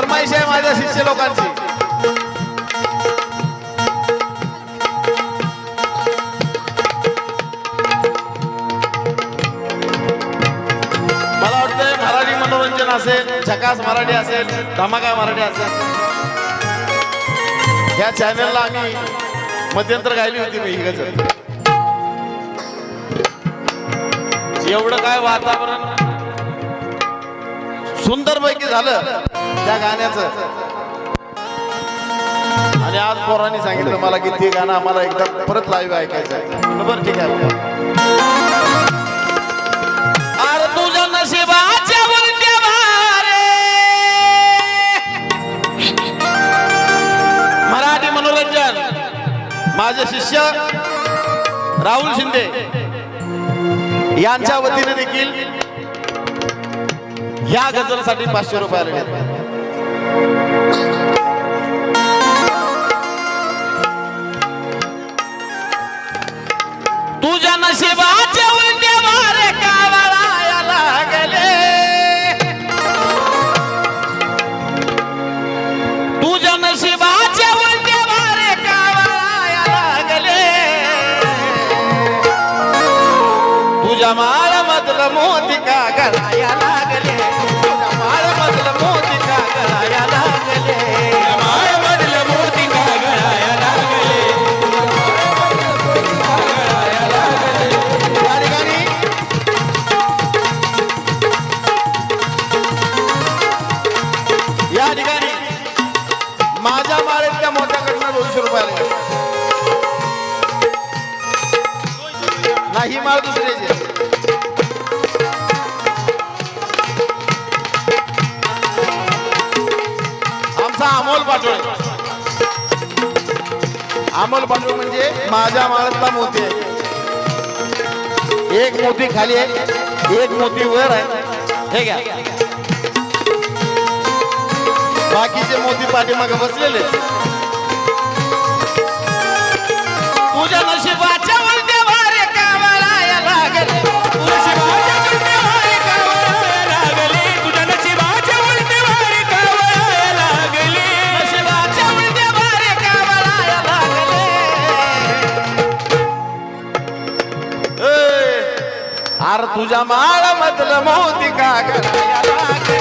फरमाईश आहे माझ्या शिष्य लोकांची. मला वाटतंय मराठी मनोरंजन असेल झकास मराठी असेल धमाका मराठी असेल. या चॅनलला आम्ही मध्यंतर गायली होती मी ही गजल. एवढं काय वातावरण सुंदर पैकी झालं त्या गाण्याचं. आणि आज पोरांनी सांगितलं मला की ते गाणं आम्हाला एकदा परत लाईव्ह ऐकायचं आहे. बरं ठीक आहे. अरे तुझ्या नशिबाच्या वरत्या रे मराठी मनोरंजन. माझे शिष्य राहुल शिंदे. यांच्या वतीने देखील या गझलसाठी पाचशे रुपये आलेले तुझ्या नशिबाच्या मारे कावळाया लागले तुझ्या नशिबाच्या उलट्या मारे कावळाया लागले तुझ्या माळ मधलं मोती का गळाया ही माळ दुसऱ्याची आमचा अमोल पाटोळे. अमोल पाटोळे म्हणजे माझ्या माळातला मोती आहे. एक मोती खाली आहे एक मोती वर आहे. हे घ्या. बाकीचे मोती पाठीमागे बसलेले अरे माळ मधलं मोती का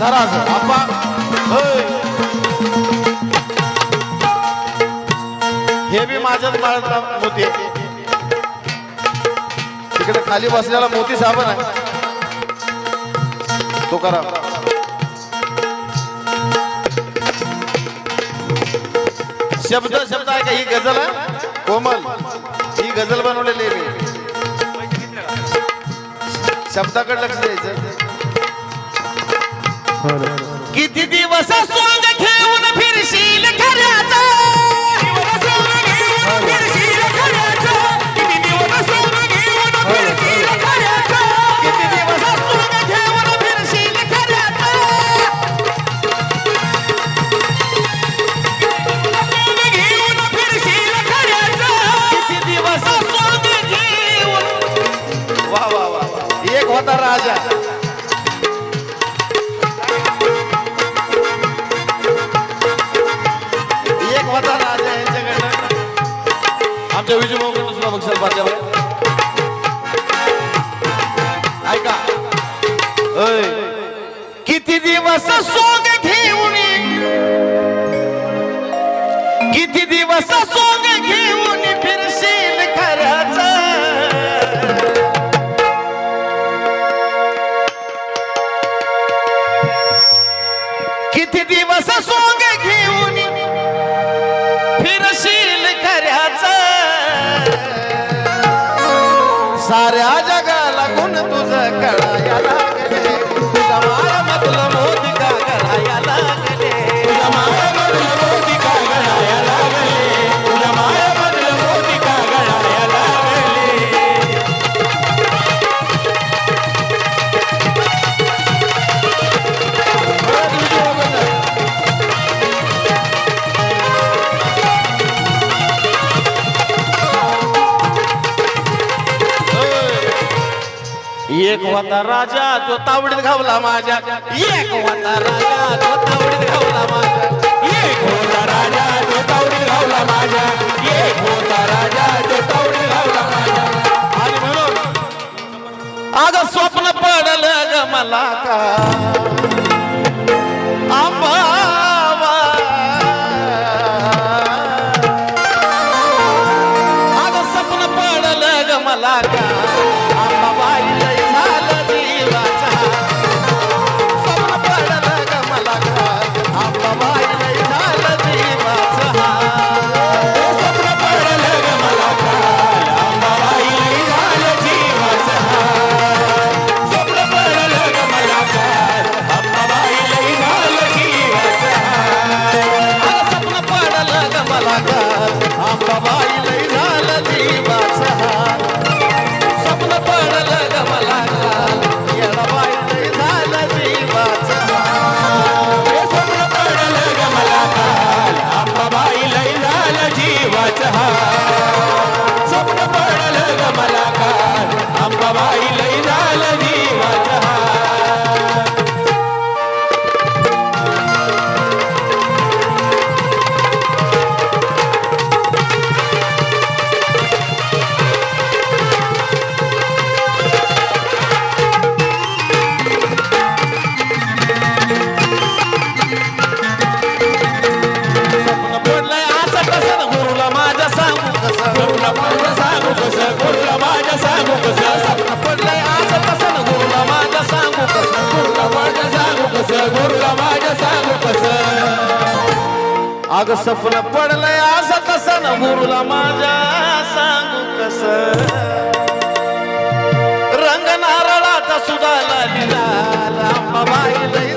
धराज सर आप्पा. होय. हे बी माझ्याच माळातला मोती तिकडे खाली बसलेला मोती साबण आहे. तो करा शब्द शब्द आहे का? ही गझल आहे? कोमल. ही गझल बनवलेली आहे मी. शब्दाकडे लक्ष द्यायचं. किती दिवस सोंग घेऊन फिरशील खऱ्याचा? किती दिवस सोंग घेऊन फिरशील खऱ्याचा? किती दिवस सोंग घेऊन वा वा वा वा. एक होता राजा. चवीचे मोकट सुद्धा बघशाल पाहिजे ऐका. किती दिवस सोग घेऊन किती दिवस सोग एक होता राजा तो तावडीत घावला माझ्या. एक होता राजा तो तावडीत घावला माझ्या. एक होता राजा तो तावडीत घावला माझ्या. एक होता राजा तो तावडीत घावला माझ्या. आणि म्हणून आग स्वप्न पडलं ग मला का? अग सपन पडलंय आस तसन गुरुला माझ्या सांगू कस? रंग नारळाचा सुद्धा लिला बाई लय